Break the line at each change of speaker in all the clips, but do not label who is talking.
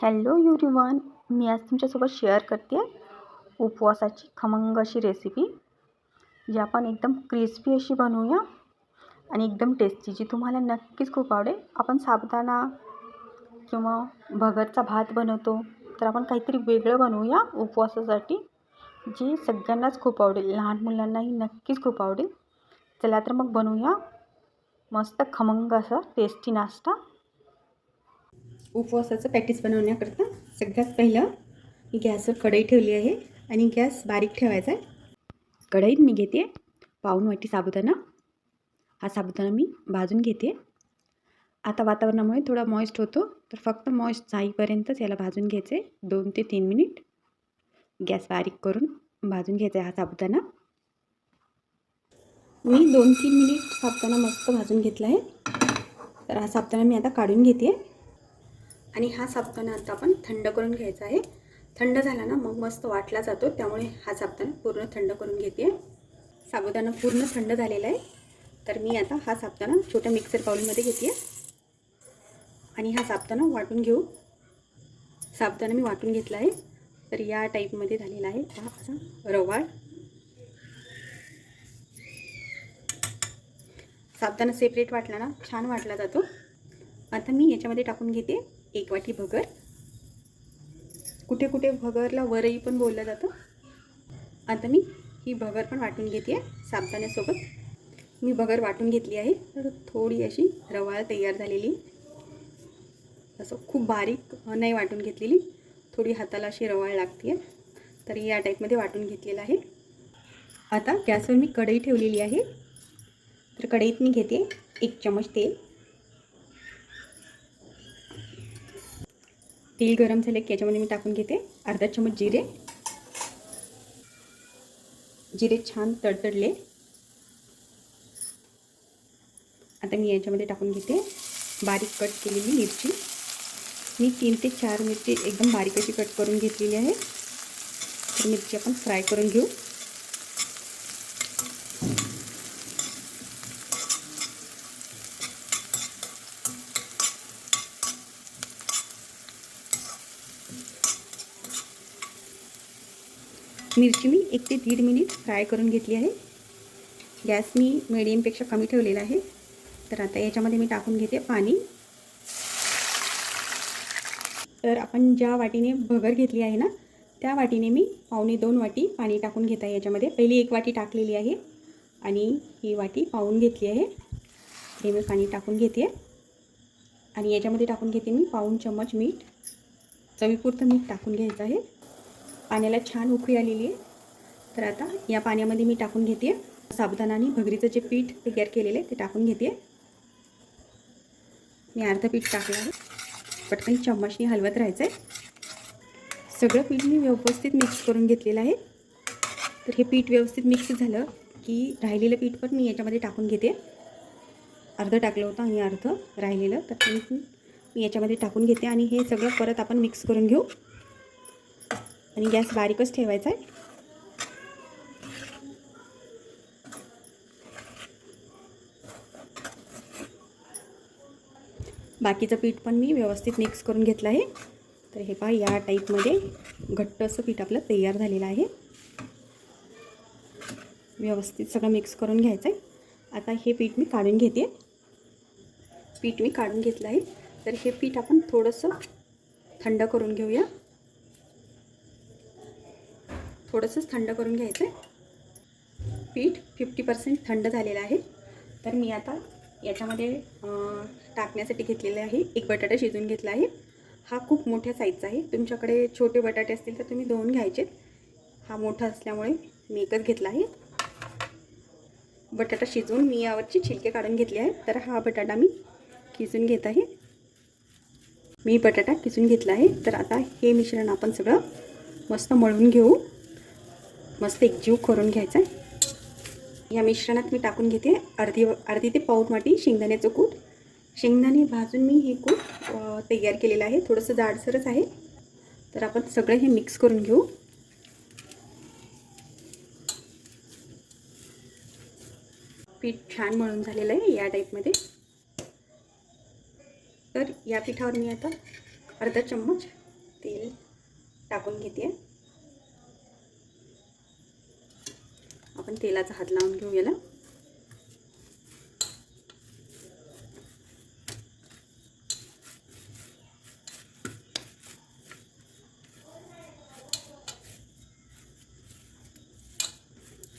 Hello युरिवन मी आज तुमच्यासोबत share करते उपवासाची खमंग अशी रेसिपी जी आपण एकदम क्रिस्पी अशी बनवूया आणि एकदम टेस्टी जी तुम्हाला नक्कीच खूप आवडेल. आपण साबुदाणा किंवा भगरचा भात बनवतो तर आपण काहीतरी वेगळं बनवूया उपवासासाठी जी सगळ्यांनाच खूप आवडेल. लहान मुलांनाही नक्कीच खूप आवडेल. चला तर मग बनवूया मस्त खमंग असा टेस्टी नाश्ता. उपवासाचं पॅटीस बनवण्याकरता सगळ्यात पहिलं मी गॅसवर कढई ठेवली आहे आणि गॅस बारीक ठेवायचा आहे. कढईत मी घेते पाऊन वाटी साबुदाणा. हा साबुदाणा मी भाजून घेते. आता वातावरणामुळे थोडा मॉइस्ट होतो तर फक्त मॉइस्ट जाईपर्यंतच याला भाजून घ्यायचं आहे दोन ते तीन मिनिट गॅस बारीक करून भाजून घ्यायचा आहे हा साबुदाणा. मी दोन तीन मिनिट साबुदाणा मस्त भाजून घेतला आहे. तर हा साबुदाणा मी आता काढून घेते. आणि हा साबुदाणा आता आपण थंड करून घ्यायचा आहे. थंड झाला ना मग मस्त वाटला जातो त्यामुळे हा साबुदाणा पूर्ण थंड करून घेते. साबुदाणा पूर्ण थंड झालेला आहे. तर मी आता हा साबताना छोट्या मिक्सर पावलीमध्ये घेते. आणि हा साबताना वाटून घेऊ. साबुदाणा मी वाटून घेतला आहे. तर या टाईपमध्ये झालेला आहे हा असा रवाळ. साबदाणा सेपरेट वाटला ना छान वाटला जातो. आता मी याच्यामध्ये टाकून घेते. एक वाटी भगर. कुठे कुठे? भगरला वरई पण बोललं जातं. आता मी ही भगर पण वाटून घेते आहे साबदाण्यासोबत. मी भगर वाटून घेतली आहे. तर थोडी अशी रवाळ तयार झालेली. असं खूप बारीक नाही वाटून घेतलेली. थोडी हाताला अशी रवाळ लागते तर या टाईपमध्ये वाटून घेतलेलं आहे. आता गॅसवर मी कढई ठेवलेली आहे. तर कढईत मी घेते एक चमच तेल. तेल गरम झाले की याच्यामध्ये मी टाकून घेते. अर्धा चमच जिरे. जिरे छान तडतडले. आता मी याच्यामध्ये टाकून घेते. बारीक कट केलेली मिरची. मी तीन ते चार मिरची एकदम बारीक अशी कट करून घेतलेली आहे. तर मिरची आपण फ्राय करून घेऊ. मिरची मी एक ते दीड मिनिट फ्राय करून घेतली आहे. गॅस मी मिडियमपेक्षा कमी ठेवलेला आहे. तर आता याच्यामध्ये मी टाकून घेते पाणी. तर आपण ज्या वाटीने भगर घेतली आहे ना त्या वाटीने मी पावणे दोन वाटी पाणी टाकून घेत आहे याच्यामध्ये. पहिली एक वाटी टाकलेली आहे आणि ही वाटी पाहून घेतली आहे. हे मी पाणी टाकून घेते. आणि याच्यामध्ये टाकून घेते मी पाऊन चम्मच मीठ. चवीपुरतं मीठ टाकून घ्यायचं आहे. पाण्याला छान उकळी आलेली आहे. तर आता या पाण्यामध्ये मी टाकून घेते. साबुदाणा आणि भगरीचं जे पीठ तयार केलेलं आहे ते टाकून घेते. मी अर्धं पीठ टाकलं आहे. पटकन चम्मचनी हलवत राहायचं आहे सगळं पीठ मी व्यवस्थित मिक्स करून घेतलेलं आहे. तर हे पीठ व्यवस्थित मिक्स झालं की राहिलेलं पीठ पण मी याच्यामध्ये टाकून घेते. अर्धं टाकलं होतं आणि अर्धं राहिलेलं. तर मी याच्यामध्ये टाकून घेते आणि हे सगळं परत आपण मिक्स करून घेऊ. आणि गॅस बारीकच ठेवायचा आहे. बाकीचं पीठ पण मी व्यवस्थित मिक्स करून घेतलं आहे. तर हे पहा या टाईपमध्ये घट्ट असं पीठ आपलं तयार झालेलं आहे. व्यवस्थित सगळं मिक्स करून घ्यायचं आहे. आता हे पीठ मी काढून घेते. पीठ मी काढून घेतलं आहे. तर हे पीठ आपण थोडंसं थंड करून घेऊया. थोडंसंच थंड करून घ्यायचं आहे. पीठ फिफ्टी पर्सेंट थंड झालेलं आहे. तर मी आता याच्यामध्ये टाकण्यासाठी घेतलेले आहे. एक बटाटा शिजून घेतला आहे. हा खूप मोठ्या साईजचा आहे. तुमच्याकडे छोटे बटाटे असतील तर तुम्ही दोन घ्यायचे. हा मोठा असल्यामुळे मी एकच घेतला आहे. बटाटा शिजवून मी यावरची छिलके काढून घेतले आहे तर हा बटाटा मी किसून घेत आहे. मी बटाटा किसून घेतला आहे. तर आता हे मिश्रण आपण सगळं मस्त मळून घेऊ. मस्त एकजीव करून घ्यायचा आहे. या मिश्रणात मी टाकून घेते अर्धी अर्धी ते पाऊन वाटी शेंगदाण्याचं कूट. शेंगदाणे भाजून मी हे कूट तयार केलेलं आहे. थोडंसं जाडसरच आहे. तर आपण सगळं हे मिक्स करून घेऊ. पीठ छान मळून झालेलं आहे या टाईपमध्ये तर या पिठावर मी आता अर्धा चम्मच तेल टाकून घेते. आपण तेलाचा हात लावून घेऊ याला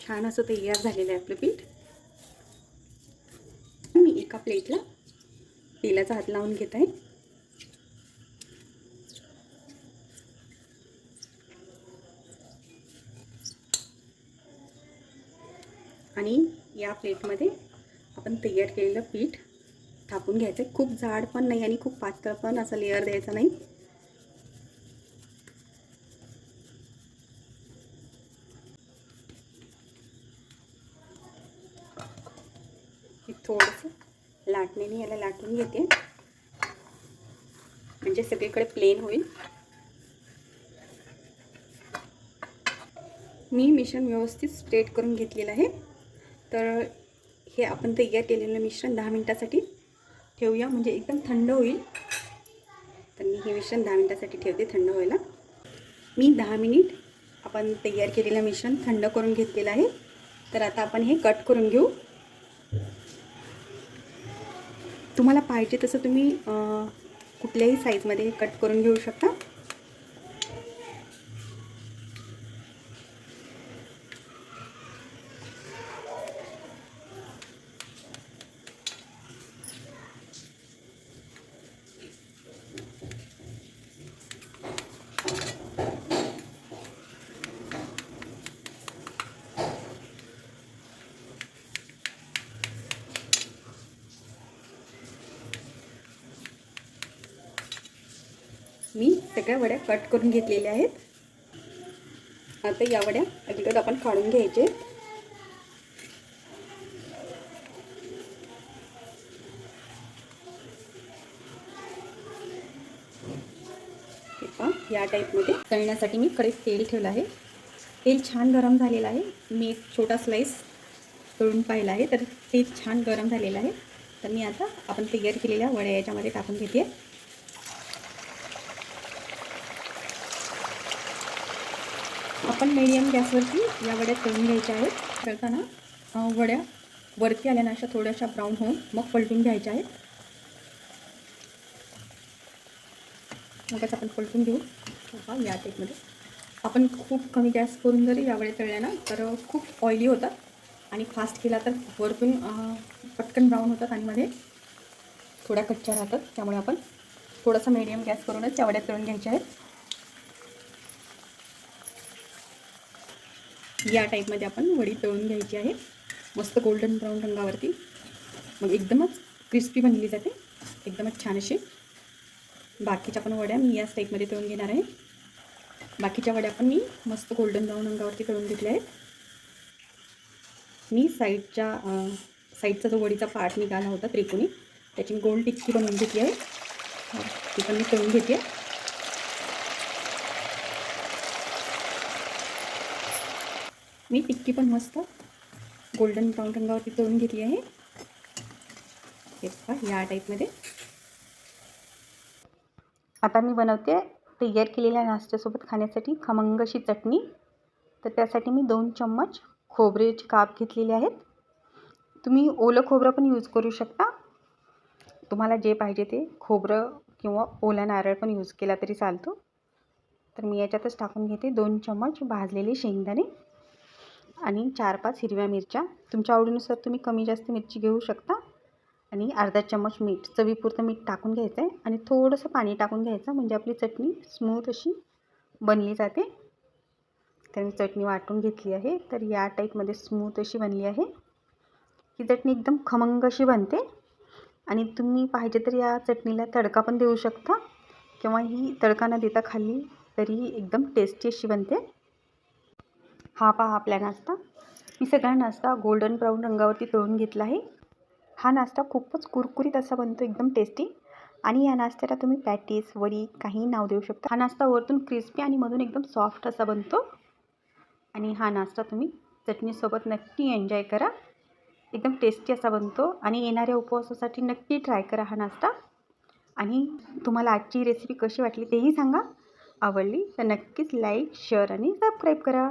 छान असं तयार झालेलं आहे आपलं पीठ. मी एका प्लेटला तेलाचा हात लावून घेत आहे. आणि या प्लेटमध्ये आपण तयार केलेलं पीठ थापून घ्यायचं आहे. खूप जाड पण नाही आणि खूप पातळ पण असं लेअर द्यायचा नाही. थोडंसं लाटणीने याला लाटून घेते. म्हणजे सगळीकडे प्लेन होईल. मी मिश्रण व्यवस्थित स्ट्रेट करून घेतलेलं आहे. तर हे आपण तयार केलेलं मिश्रण दहा मिनटासाठी ठेवूया. म्हणजे एकदम थंड होईल. तर मी हे मिश्रण दहा मिनटासाठी ठेवते थंड व्हायला. मी दहा मिनिट आपण तयार केलेलं मिश्रण थंड करून घेतलेलं आहे. तर आता आपण हे कट करून घेऊ. तुम्हाला पाहिजे तसं तुम्ही कुठल्याही साईजमध्ये कट करून घेऊ शकता. मी सगळ्या वड्या कट करून घेतलेल्या आहेत. आता या वड्या अगोदर आपण काढून घ्यायचे. या टाईपमध्ये तळण्यासाठी मी कडे तेल ठेवलं आहे. तेल छान गरम झालेलं आहे. मी एक छोटा स्लाईस तळून पाहिला आहे. तर तेल छान गरम झालेलं आहे. तर मी आता आपण तयार केलेल्या वड्या याच्यामध्ये टाकून घेते. आपण मिडियम गॅसवरती या वड्या तळून घ्यायच्या आहेत. तळताना वड्या वरती आल्याना अशा थोड्याशा ब्राऊन होऊन मग पलटून घ्यायच्या आहेत. मगच आपण पलटून घेऊ. हा या टाईपमध्ये आपण खूप कमी गॅस करून जरी या वड्या तळल्या ना तर खूप ऑइली होतात. आणि फास्ट केला तर वरतून पटकन ब्राऊन होतात आणि मध्ये थोड्या कच्च्या राहतात. त्यामुळे आपण थोडासा मिडियम गॅस करूनच या वड्या तळून घ्यायच्या आहेत. या टाईपमध्ये आपण वडी तळून घ्यायची आहे. मस्त गोल्डन ब्राऊन रंगावरती. मग एकदमच क्रिस्पी बनली जाते. एकदमच छान अशी. बाकीच्या पण वड्या मी याच टाईपमध्ये तळून घेणार आहे. बाकीच्या वड्या पण मी मस्त गोल्डन ब्राऊन रंगावरती तळून घेतल्या आहेत. मी साईडच्या साईडचा जो वडीचा पार्ट निघाला होता त्रिकोणी त्याची गोल्ड गोल टिक्की बनवून घेतली आहे. ती पण मी तळून घेते मी टिक्की पण मस्त गोल्डन ब्राऊन रंगावरती तळून घेतली आहे. हे या टाईपमध्ये आता मी बनवते तयार केलेल्या नाश्त्यासोबत खाण्यासाठी खमंग अशी चटणी. तर त्यासाठी मी दोन चम्मच खोबरेचे काप घेतलेले आहेत. तुम्ही ओलं खोबरं पण यूज करू शकता. तुम्हाला जे पाहिजे ते खोबरं किंवा ओला नारळ पण यूज केला तरी चालतो. तर मी याच्यातच टाकून घेते दोन चम्मच भाजलेले शेंगदाणे. आणि चार पाच हिरव्या मिरच्या. तुमच्या आवडीनुसार तुम्ही कमी जास्त मिरची घेऊ शकता. आणि अर्धा चम्मच मीठ चवीपुरतं मीठ टाकून घ्यायचं आहे आणि थोडंसं पाणी टाकून घ्यायचं म्हणजे आपली चटणी स्मूथ अशी बनली जाते. तर मी चटणी वाटून घेतली आहे. तर या टाईपमध्ये स्मूथ अशी बनली आहे. ही चटणी एकदम खमंग अशी बनते. आणि तुम्ही पाहिजे तर या चटणीला तडका पण देऊ शकता. किंवा ही तडका न देता खाल्ली तरी एकदम टेस्टी अशी बनते. हा पहा आपला नाश्ता. मी सगळा नाश्ता गोल्डन ब्राऊन रंगावरती तळून घेतला आहे. हा नाश्ता खूपच कुरकुरीत असा बनतो एकदम टेस्टी आणि या नाश्त्याला तुम्ही पॅटीस वडी काही नाव देऊ शकता. हा नाश्ता वरतून क्रिस्पी आणि मधून एकदम सॉफ्ट असा बनतो. आणि हा नाश्ता तुम्ही चटणीसोबत नक्की एन्जॉय करा. एकदम टेस्टी असा बनतो. आणि येणाऱ्या उपवासासाठी नक्की ट्राय करा हा नाश्ता. आणि तुम्हाला आजची रेसिपी कशी वाटली तेही सांगा. आवडली तर नक्कीच लाईक शेअर आणि सबस्क्राईब करा.